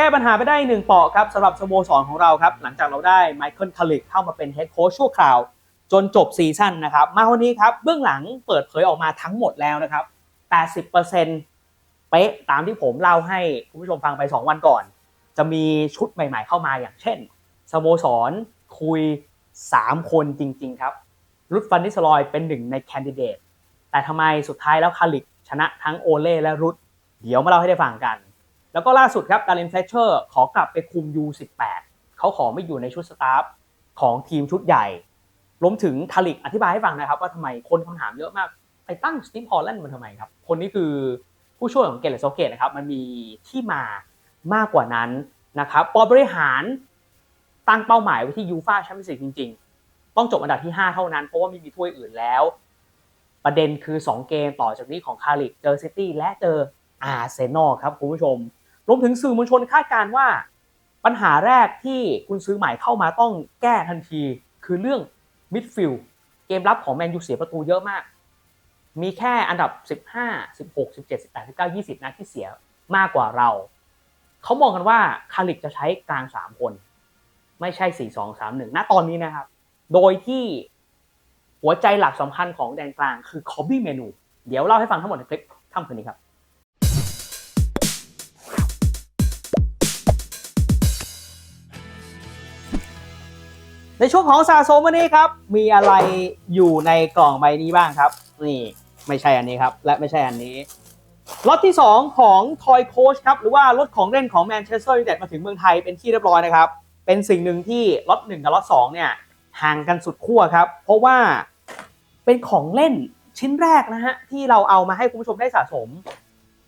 ก้ปัญหาไปได้หนึ่งเปาะครับสำหรับสโมสรของเราครับ หลังจากเราได้ไมเคิลคาลิกเข้ามาเป็นเฮดโค้ชชั่วคราว จนจบซีซั่นนะครับ มาวันนี้ครับเบื้องหลังเปิดเผยออกมาทั้งหมดแล้วนะครับ 80%เป๊ะตามที่ผมเล่าให้คุณผู้ชมฟังไป 2 วันก่อน จะมีชุดใหม่ ๆ เข้ามาอย่างเช่นสโมสรคุย 3 คนจริง ๆ ครับรุดฟันนิสลอยเป็นหนึ่งในแคนดิเดตแต่ทำไมสุดท้ายแล้วคาลิกชนะทั้งโอเล่และรุดเดี๋ยวมาเล่าให้ได้ฟังกัน แล้วก็ล่าสุดครับดารินเฟเชอร์ขอกลับไปคุม U18 เขาขอไม่อยู่ในชุดสตาฟของทีมชุดใหญ่รวมถึงคาลิกอธิบายให้ฟังนะครับ ว่าทำไมคนคำถามเยอะมาก ไปตั้งสตีฟฮอลแลนด์มันทำไมครับ คนนี้คือผู้ช่วยของเกลเลโซเกตนะครับ มันมีที่มามากกว่านั้นนะครับปอบริหารตั้งเป้าหมายไว้ที่ยูฟาแชมเปี้ยนส์ลีกจริง ๆ ต้องจบอันดับที่ 5 เท่านั้น เพราะว่าไม่มีถ้วยอื่นแล้ว ประเด็นคือ 2 เกมต่อจากนี้ของคาริกเจอซิตี้และเจออาร์เซนอลครับคุณผู้ชม รวมถึงสื่อมวลชนคาดการว่า ปัญหาแรกที่คุณซื้อใหม่เข้ามาต้องแก้ทันที คือเรื่องมิดฟิลด์เกมรับของแมนยูเสียประตูเยอะมาก มีแค่อันดับ 15 16 17 18 19 20 นะที่เสียมากกว่าเรา เขามองกันว่าคาริกจะใช้กลาง 3 คน ไม่ใช่ 4 2 3 1ณตอนนี้นะครับ โดยที่หัวใจหลักสำคัญของแดนกลางคือคอบบี้เมนู เดี๋ยวเล่าให้ฟังทั้งหมดในคลิปค่ำคืนนี้ครับ ในช่วงของสะสมวันนี้ครับ มีอะไรอยู่ในกล่องใบนี้บ้างครับ นี่ไม่ใช่อันนี้ครับ และไม่ใช่อันนี้ล็อตที่ 2 ของทอยโคชครับ หรือว่า รถของเล่นของแมนเชสเตอร์ยูไนเต็ดมาถึงเมืองไทยเป็นที่เรียบร้อยนะครับ เป็นสิ่งหนึ่งที่ล็อต1กับล็อต2เนี่ยห่างกันสุดขั้วครับ เพราะว่าเป็นของเล่นชิ้นแรกนะฮะ ที่เราเอามาให้คุณผู้ชมได้สะสม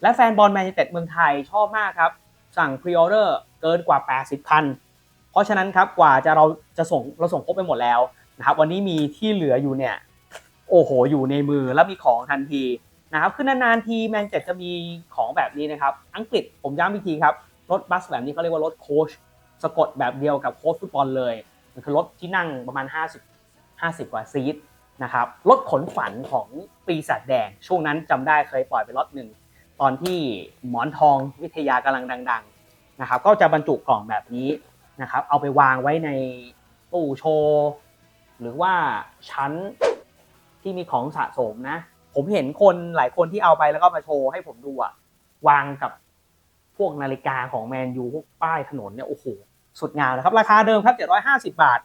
และแฟนบอลแมนยูไนเต็ดเมืองไทยชอบมากครับ สั่งพรีออเดอร์เกินกว่า 80คัน เพราะฉะนั้นครับกว่าจะเราจะส่งเราส่งครบไปหมดแล้วนะครับวันนี้มีที่เหลืออยู่เนี่ยโอ้โหอยู่ในมือแล้วมีของทันทีนะครับคือนานๆทีแมนเจ็ดจะมีของแบบนี้นะครับอังกฤษผมย้ำอีกทีครับรถบัสแบบนี้เขาเรียกว่ารถโคชสะกดแบบเดียวกับโค้ชฟุตบอลเลยมันคือรถที่นั่งประมาณ 50 50 กว่าซีทนะครับรถขนฝันของปีศาจแดง ช่วงนั้นจำได้เคยปล่อยไปรถหนึ่งตอนที่หมอนทองวิทยากำลังดัง ๆนะครับ ก็จะบรรจุกล่องแบบนี้ นะครับเอาไปวางไว้ในตู้โชว์หรือว่าชั้นที่มีของสะสมนะ ผมเห็นคนหลายคนที่เอาไปแล้วก็มาโชว์ให้ผมดูอะวางกับพวกนาฬิกาของแมนยูพวกป้ายถนนเนี่ยโอ้โหสุดงามนะครับ ราคาเดิมครับ 750 บาท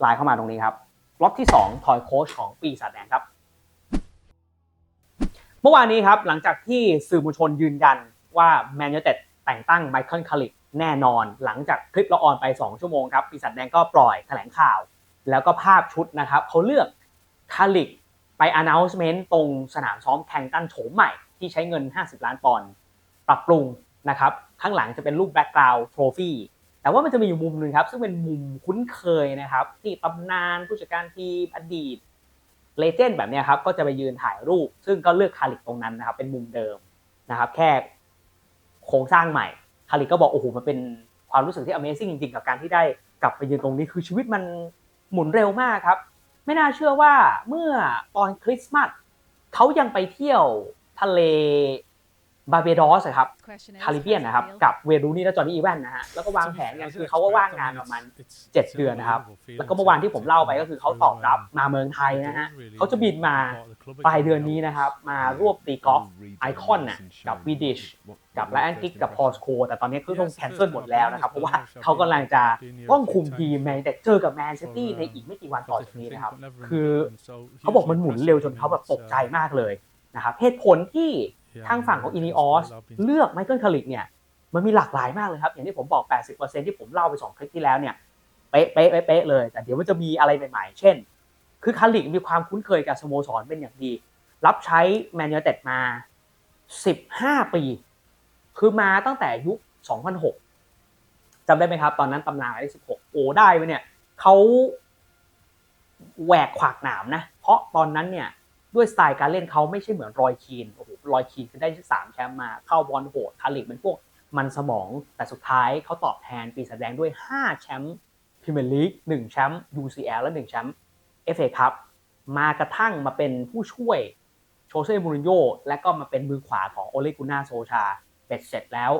ไลน์เข้ามาตรงนี้ครับล็อตที่2ทอยโค้ชของปีศาจแดงครับ เมื่อวานนี้ครับหลังจากที่สื่อมวลชนยืนยันว่าแมนยูเต็ดแต่งตั้งไมเคิลคาริก แน่นอน หลังจากคลิปเราออนไป 2 ชั่วโมงครับปีศาจแดงก็ปล่อยแถลงข่าว แล้วก็ภาพชุดนะครับเขาเลือกคาริกไป announcement ตรงสนามซ้อมแข่งตั้นโฉมใหม่ที่ใช้เงิน 50 ล้านปอนด์ปรับปรุงนะครับข้างหลังจะเป็นรูปแบ็กกราวด์โทรฟี่แต่ว่ามันจะมีอยู่มุมหนึ่งครับ ซึ่งเป็นมุมคุ้นเคยนะครับ ที่ตำนานผู้จัดการทีมอดีตเลเจนด์แบบนี้ครับก็จะไปยืนถ่ายรูป ซึ่งก็เลือกคาริกตรงนั้นนะครับ เป็นมุมเดิมนะครับ แค่โครงสร้างใหม่ คาริกก็บอกโอ้โหมันเป็นความรู้สึกที่ Amazing จริงๆ กับการที่ได้กลับไปยืนตรงนี้คือชีวิตมันหมุนเร็วมากครับ ไม่น่าเชื่อว่าเมื่อตอนคริสต์มาสเขายังไปเที่ยวทะเลบาเบดอสครับคาริเบียนนะครับ กับเวรูนี่และจอห์นนี่อีแวนนะฮะแล้วก็วางแผนกันคือเขาก็ว่างงานประมาณ7เดือนนะครับ แล้วก็เมื่อวานที่ผมเล่าไปก็คือเขาตอบรับมาเมืองไทยนะฮะเขาจะบินมาปลายเดือนนี้นะครับ มารวบตีกอล์ฟไอคอนน่ะกับวีดิช กับไลออนกิกกับพอสโคแต่ตอนนี้คือต้องแคนเซิลหมดแล้วนะครับ เพราะว่าเขากำลังจะต้องคุมทีมแมนแต่เจอกับแมนซิตี้ในอีกไม่กี่วันต่อจากนี้นะครับ คือเขาบอกมันหมุนเร็วจนเขาแบบตกใจมากเลยนะครับเหตุผลที่ทางฝั่งของอินิออสเลือกไมเคิลคาริกเนี่ยมันมีหลากหลายมากเลยครับ อย่างที่ผมบอก 80%ที่ผมเล่าไป 2 คลิปที่แล้วเนี่ยเป๊ะเป๊ะเป๊ะเป๊ะเลย แต่เดี๋ยวมันจะมีอะไรใหม่ๆ เช่น คือคาริกมีความคุ้นเคยกับสโมสรเป็นอย่างดี รับใช้แมนยูไนเต็ดมา 15 ปี คือมาตั้งแต่ยุค 2006จำได้ไหมครับ ตอนนั้นตำนานอะไร16 โอ้ได้ไหมเนี่ยเขาแหวกขวากหนามนะ เพราะตอนนั้นเนี่ยด้วยสไตล์การเล่นเขาไม่ใช่เหมือนรอยคีนโอ้โหรอยคีนคือได้สามแชมป์มาเข้าบอลโหดคาริกเป็นพวกมันสมองแต่สุดท้ายเขาตอบแทนปีศาจแดงด้วย 5 แชมป์พรีเมียร์ลีก1แชมป์ UCL และ 1 แชมป์ FA คัพมากระทั่งมาเป็นผู้ช่วยโชเซ่มูรินโญ่และก็มาเป็นมือขวาของโอเลกุน่าโซชา เบ็ดเสร็จแล้ว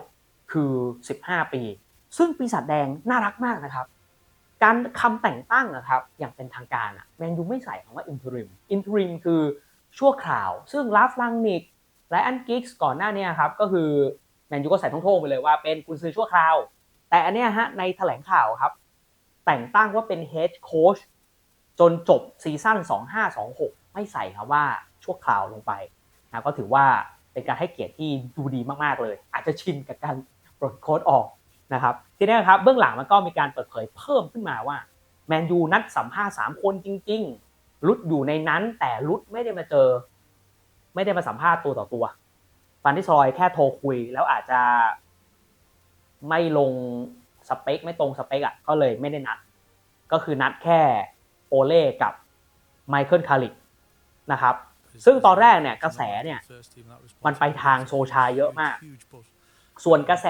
คือ 15 ปี ซึ่งปีศาจแดงน่ารักมากนะครับ การคำแต่งตั้งนะครับอย่างเป็นทางการอะแมนยูไม่ใส่คำว่า interim interim คือชั่วคราว ซึ่งลาฟลังนิกและอันกิกส์ก่อนหน้านี้ครับก็คือแมนยูก็ใส่ท่งๆไปเลยว่าเป็นกุนซือชั่วคราว แต่อันเนี้ยฮะในแถลงข่าวครับ แต่งตั้งว่าเป็น head coach จนจบซีซั่น 2526 ไม่ใส่ครับว่าชั่วคราวลงไปนะก็ถือว่า เป็นการให้เกียรติที่ดูดีมากๆเลย อาจจะชินกับการปลดโค้ดออกนะครับทีนี้ครับเบื้องหลังมันก็มีการเปิดเผยเพิ่มขึ้นมาว่าแมนยูนัดสัมภาษณ์สามคนจริง ๆ รุดอยู่ในนั้น แต่รุดไม่ได้มาเจอ ไม่ได้มาสัมภาษณ์ตัวต่อตัว ฟันที่ซอยแค่โทรคุยแล้วอาจจะไม่ลงสเปค ไม่ตรงสเปคอะก็เลยไม่ได้นัด ก็คือนัดแค่โอเล่กับไมเคิลคาริกนะครับ ซึ่งตอนแรกเนี่ยกระแสเนี่ยมันไปทางโซชาเยอะมาก ส่วนกระแส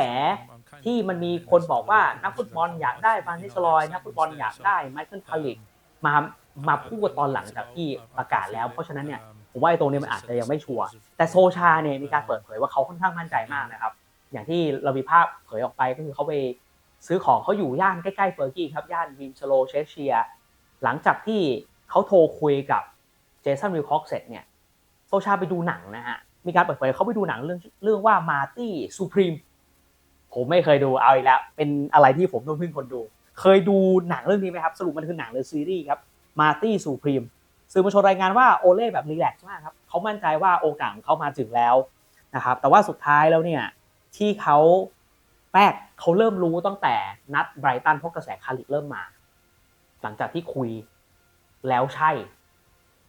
ที่มันมีคนบอกว่านักฟุตบอลอยากได้ฟานนิสลอย นักฟุตบอลอยากได้ไมเคิลคาริกมามาพูดตอนหลังจากที่ประกาศแล้ว เพราะฉะนั้นเนี่ยผมว่าไอ้ตรงนี้มันอาจจะยังไม่ชัวร์แต่โซชาเนี่ยมีการเปิดเผยว่าเขาค่อนข้างมั่นใจมากนะครับ อย่างที่เรามีภาพเผยออกไปก็คือเขาไปซื้อของเขาอยู่ย่านใกล้ๆเฟอร์กี้ครับย่านวิมสโลเชเชีย หลังจากที่เขาโทรคุยกับเจสันวิลคอกเสร็จเนี่ย โซชาไปดูหนังนะฮะ มีการเปิดเผยเขาไปดูหนังเรื่องเรื่องว่ามาร์ตี้ซูพรีมผมไม่เคยดูเอาอีกแล้ว เป็นอะไรที่ผมต้องพึ่งคนดู เคยดูหนังเรื่องนี้ไหมครับ สรุปมันคือหนังหรือซีรีส์ครับมาร์ตี้ซูพรีมสื่อมวลชนรายงานว่าโอเล่แบบรีแลกซ์มากครับเขามั่นใจว่าโอกาสเขามาถึงแล้วนะครับ แต่ว่าสุดท้ายแล้วเนี่ยที่เขาแป๊กเขาเริ่มรู้ตั้งแต่นัดไบรตันเพราะกระแสคาริกเริ่มมา หลังจากที่คุยแล้วใช่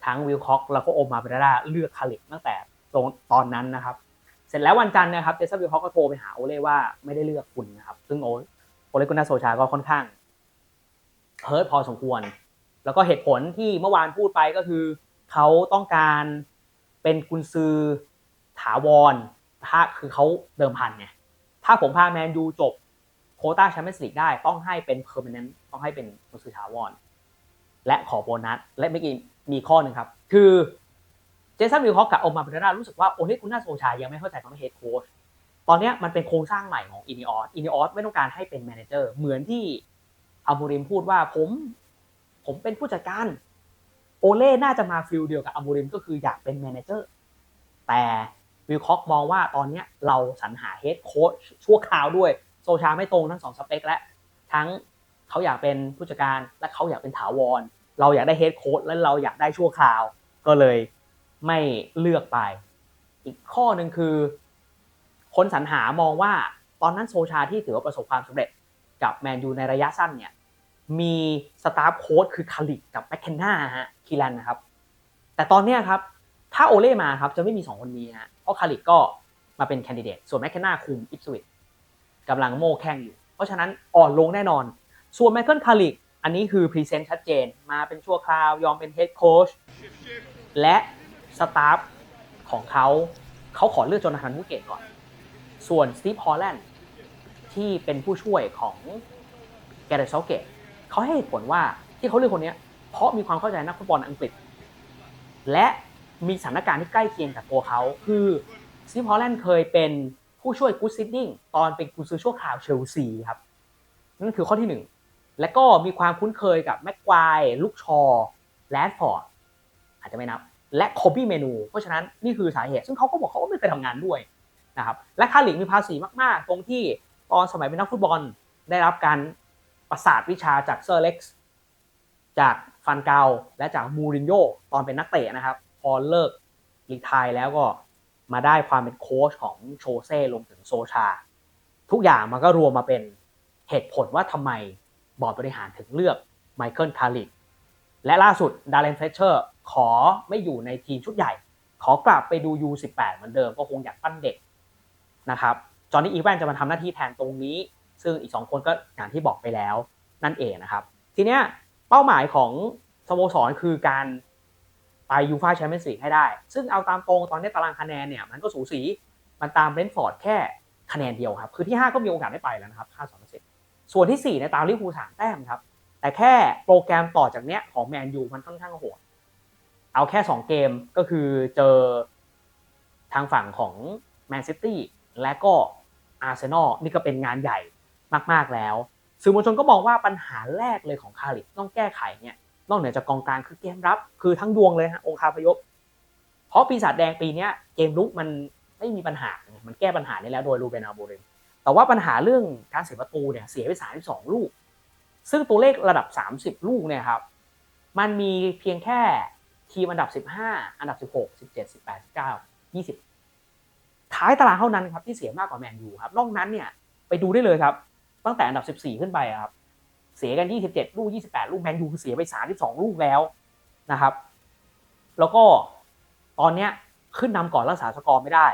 ทั้งวิลคอกแล้วก็โอมาเบรดาเลือกคาริกตั้งแต่ตรงตอนนั้นนะครับ เสร็จแล้ววันจันทร์นะครับเจสันวิลคอกก็โทรไปหาโอเล่ว่าไม่ได้เลือกคุณนะครับ ซึ่งโอโอเล่กุนาโซชาก็ค่อนข้างเฮิร์ตพอสมควร แล้วก็เหตุผลที่เมื่อวานพูดไปก็คือ เขาต้องการเป็นกุนซือถาวรถ้าคือเขาเดิมพันไงถ้าผมพาแมนยูจบโคต้าแชมเปี้ยนส์ลีกได้ต้องให้เป็นเพอร์มานนต์ต้องให้เป็นกุนซือถาวรและขอโบนัสและเมื่อกี้ มีข้อหนึ่งครับ คือเจสันวิลคอกกับโอมาเบรรารู้สึกว่าโอเล่กุน่าโซชายังไม่เข้าใจคำว่าเฮดโค้ชตอนนี้มันเป็นโครงสร้างใหม่ของอินิออสอินิออสไม่ต้องการให้เป็นแมเนเจอร์เหมือนที่อามูริมพูดว่าผม ผมเป็นผู้จัดการ โอเล่น่าจะมาฟิลเดียวกับอามูริมก็คืออยากเป็นแมเนเจอร์ แต่วิลคอกมองว่าตอนนี้เราสรรหาเฮดโค้ชชั่วคราวด้วย โซชาไม่ตรงทั้งสองสเปคและ ทั้งเขาอยากเป็นผู้จัดการและเขาอยากเป็นถาวร เราอยากได้เฮดโค้ชและเราอยากได้ชั่วคราว ก็เลยไม่เลือกไป อีกข้อหนึ่งคือ คนสรรหามองว่าตอนนั้นโซชาที่ถือว่าประสบความสำเร็จกับแมนยูในระยะสั้นเนี่ยมีสตาฟโค้ชคือคาริกกับแมคเคนนาฮะคีรันนะครับ แต่ตอนเนี้ยครับ ถ้าโอเล่มาครับจะไม่มีสองคนนี้ฮะเพราะคาริกก็มาเป็นแคนดิเดตส่วนแมคเคนนาคุมอิปสวิตกำลังโม่แข่งอยู่ เพราะฉะนั้นอ่อนลงแน่นอน ส่วนไมเคิลคาริก อันนี้คือพรีเซนต์ชัดเจนมาเป็นชั่วคราวยอมเป็นเฮดโค้ชและสตาฟของเขาเขาขอเลือกจนาธานวูเกตก่อน ส่วนสตีฟฮอลแลนด์ที่เป็นผู้ช่วยของแกเรตเซาเกตเขาให้เหตุผลว่าที่เขาเลือกคนนี้เพราะมีความเข้าใจนักฟุตบอลอังกฤษ และมีสถานการณ์ที่ใกล้เคียงกับตัวเขา คือสตีฟฮอลแลนด์เคยเป็นผู้ช่วยกูซิดดิ้งตอนเป็นกุซือชั่วคราวเชลซีครับ นั่นคือข้อที่หนึ่ง และก็มีความคุ้นเคยกับแม็กควายลูกชอแลดฟอร์ดอาจจะไม่นับ และคอบี้เมนู เพราะฉะนั้นนี่คือสาเหตุ ซึ่งเขาก็บอกเขาก็ไม่เคยทำงานด้วยนะครับและคาลิกมีภาษีมาก ๆ ตรงที่ตอนสมัยเป็นนักฟุตบอลได้รับการประสาทวิชาจากเซอร์เล็กซ์จากฟันเกาและจากมูรินโญ่ตอนเป็นนักเตะนะครับ พอเลิกรีทายแล้วก็มาได้ความเป็นโค้ชของโชเซ่ลงถึงโซชา ทุกอย่างมันก็รวมมาเป็นเหตุผลว่าทำไม บอร์ดบริหารถึงเลือกไมเคิลคาริกและล่าสุดดาร์เรนเฟเชอร์ขอไม่อยู่ในทีมชุดใหญ่ ขอกลับไปดู U18 เหมือนเดิมก็คงอยากปั้นเด็กนะครับจอห์นนี่อีแวนจะมาทำหน้าที่แทนตรงนี้ ซึ่งอีก 2 คนก็อย่างที่บอกไปแล้วนั่นเองนะครับ ทีเนี้ยเป้าหมายของสโมสรคือการไปยูฟาแชมเปี้ยนส์ลีกให้ได้ ซึ่งเอาตามตรงตอนนี้ตารางคะแนนเนี่ยมันก็สูสี มันตามเบรนท์ฟอร์ดแค่คะแนนเดียวครับ คือที่ 5 ก็มีโอกาสได้ไปแล้วนะครับ52%ส่ ส่วนที่ 4 ในตามลิเวอร์พูสามแต้มครับ แต่แค่โปรแกรมต่อจากเนี้ยของแมนยูมันค่อนข้างโหด เอาแค่ 2 เกมก็คือเจอทางฝั่งของแมนซิตี้และก็อาร์เซนอลนี่ก็เป็นงานใหญ่มาก ๆ แล้ว สื่อมวลชนก็มองว่าปัญหาแรกเลยของคาริกต้องแก้ไขเนี่ยนอกเหนือจากกองกลางคือเกมรับ คือทั้งดวงเลยฮะองคาพยพ เพราะปีศาจแดงปีเนี้ยเกมลุกมันไม่มีปัญหา มันแก้ปัญหานี้แล้วโดยรูเบนอาโบเรม แต่ว่าปัญหาเรื่องการเสียประตูเนี่ยเสียไป 32 ลูก ซึ่งตัวเลขระดับ 30 ลูกเนี่ยครับ มันมีเพียงแค่ทีมอันดับ 15 อันดับ 16 17 18 19 20 ท้ายตารางเท่านั้นครับที่เสียมากกว่าแมนยูครับนอกนั้นเนี่ยไปดูได้เลยครับ ตั้งแต่อันดับ 14 ขึ้นไปครับ เสียกัน 27 ลูก 28 ลูกแมนยูคือเสียไป 32 ลูกแล้วนะครับ แล้วก็ตอนเนี้ยขึ้นนำก่อนรักษาสกอร์ไม่ได้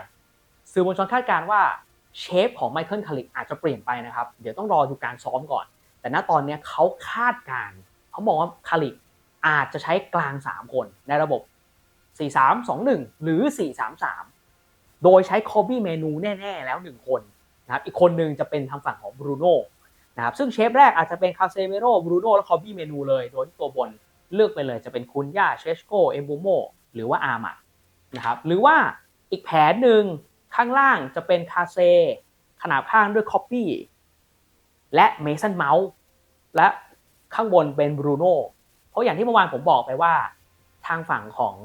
สื่อมวลชนคาดการณ์ว่า เชฟของไมเคิลคาริกอาจจะเปลี่ยนไปนะครับ เดี๋ยวต้องรอดูการซ้อมก่อน แต่ณตอนนี้เขาคาดการณ์เขามองว่าคาริกอาจจะใช้กลาง 3 คนในระบบ 4-3-2-1 หรือ 4-3-3 โดยใช้คอบี้เมนูแน่ๆแล้ว 1 คนนะครับอีกคนหนึ่งจะเป็นทางฝั่งของบรูโน่นะครับซึ่งเชฟแรกอาจจะเป็นคาเซเมโรบรูโน่และคอบี้เมนูเลยโดยที่ตัวบนเลือกไปเลยจะเป็นคุนย่าเชสโกเอมบูโมหรือว่าอาร์มัดนะครับหรือว่าอีกแผนหนึ่ง ข้างล่างจะเป็นคาเซ ขนาบข้างด้วยคอปปี้และเมสันเมาส์และข้างบนเป็นบรูโน่เพราะอย่างที่เมื่อวานผมบอกไปว่า ทางฝั่งของ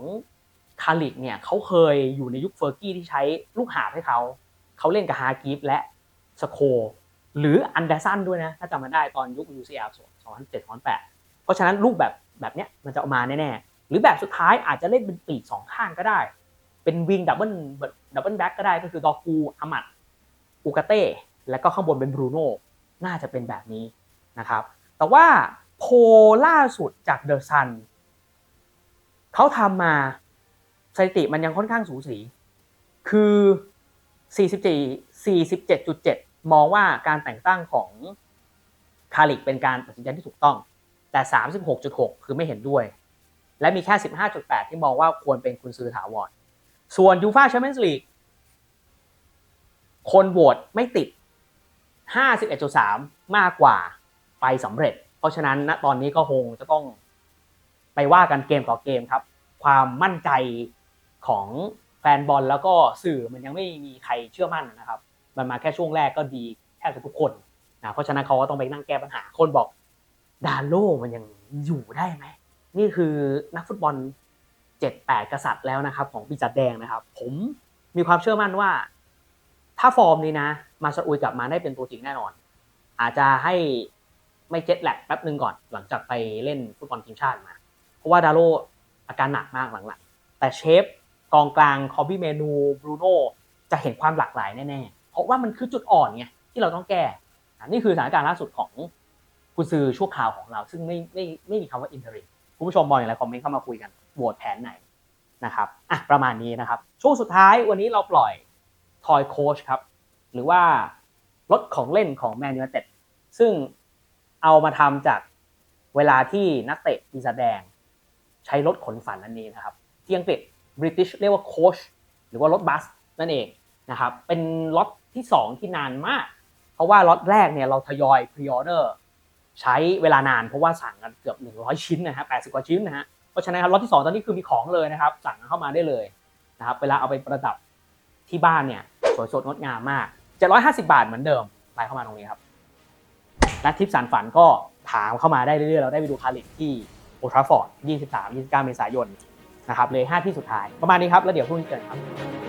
คาริกเนี่ยเขาเคยอยู่ในยุคเฟอร์กี้ที่ใช้ลูกหาบให้เขา เขาเล่นกับฮากิฟและสโค หรืออันเดอร์สันด้วยนะ ถ้าจำมันได้ตอนยุค UCL 2007 2008 เพราะฉะนั้นลูกแบบแบบเนี้ยมันจะออกมาแน่ๆ หรือแบบสุดท้ายอาจจะเล่นเป็นปีกสองข้างก็ได้ เป็นวิงดับเบิลดับเบิลแบ็กก็ได้ก็คือดอกูอามัดอูกาเต้แล้วก็ข้างบนเป็นบรูโน่น่าจะเป็นแบบนี้นะครับ แต่ว่าโพล่าสุดจากเดอะซันเขาทำมาสถิติมันยังค่อนข้างสูสี คือ 44 47.7 มองว่าการแต่งตั้งของคาริกเป็นการตัดสินใจที่ถูกต้อง แต่ 36.6 คือไม่เห็นด้วย และมีแค่ 15.8 ที่มองว่าควรเป็นคุณซื้อถาวร ส่วนยูฟาแชมเปี้ยนส์ลีกคนโหวตไม่ติด 51.3 มากกว่าไปสำเร็จ เพราะฉะนั้นณตอนนี้ก็คงจะต้องไปว่ากันเกมต่อเกมครับ ความมั่นใจของแฟนบอลแล้วก็สื่อมันยังไม่มีใครเชื่อมั่นนะครับ มันมาแค่ช่วงแรกก็ดีแทบจะทุกคนนะเพราะฉะนั้นเขาก็ต้องไปนั่งแก้ปัญหา คนบอกดาโลมันยังอยู่ได้ไหม นี่คือนักฟุตบอล เจ็ดแปดกษัตริย์แล้วนะครับ ของปีศาจแดงนะครับ ผมมีความเชื่อมั่นว่า ถ้าฟอร์มนี้นะ มาซาอุยกลับมาได้เป็นตัวจริงแน่นอน อาจจะให้ไม่เจ็ตแลกแป๊บนึงก่อนหลังจากไปเล่นฟุตบอลทีมชาติมา เพราะว่าดาโลอาการหนักมากหลังๆแต่เชฟกองกลางคอบี้เมนูบรูโน่จะเห็นความหลากหลายแน่ๆ เพราะว่ามันคือจุดอ่อนไงที่เราต้องแก้อ่นี่คือสถานการณ์ล่าสุดของกุซือชั่วคราวของเรา ซึ่งไม่ไม่ไม่มีคำว่าอินเทอร์คุณผู้ชมมองอย่างไรคอมเมนต์เข้ามาคุยกัน โหวตแผนไหนนะครับอะประมาณนี้นะครับ ช่วงสุดท้ายวันนี้เราปล่อยทอยโคชครับ หรือว่ารถของเล่นของแมนยูเต็ดซึ่งเอามาทำจากเวลาที่นักเตะปีศาจแดง ใช้รถขนฝันอันนี้นะครับที่อังกฤษบริติชเรียกว่าโคชหรือว่ารถบัสนั่นเองนะครับเป็นล็อตที่ 2 ที่นานมาก เพราะว่าล็อตแรกเนี่ยเราทยอยพรีออเดอร์ใช้เวลานานเพราะว่าสั่งกันเกือบ 100 ชิ้นนะฮะ80 กว่าชิ้นนะฮะ ราะฉะนั้นครับล็อตที่ 2 ตอนนี้คือมีของเลยนะครับ สั่งเข้ามาได้เลยนะครับเวลาเอาไปประดับที่บ้านเนี่ยสวยสดงดงามมาก 750 บาทเหมือนเดิมไลน์เข้ามาตรงนี้ครับและทิปสันฝันก็ถามเข้ามาได้เรื่อยๆ เราได้ไปดูคาริกที่โอทราฟอร์ด 23 29 เมษายนนะครับเลย 5 ที่สุดท้ายประมาณนี้ครับ แล้วเดี๋ยวพรุ่งนี้เจอกันครับ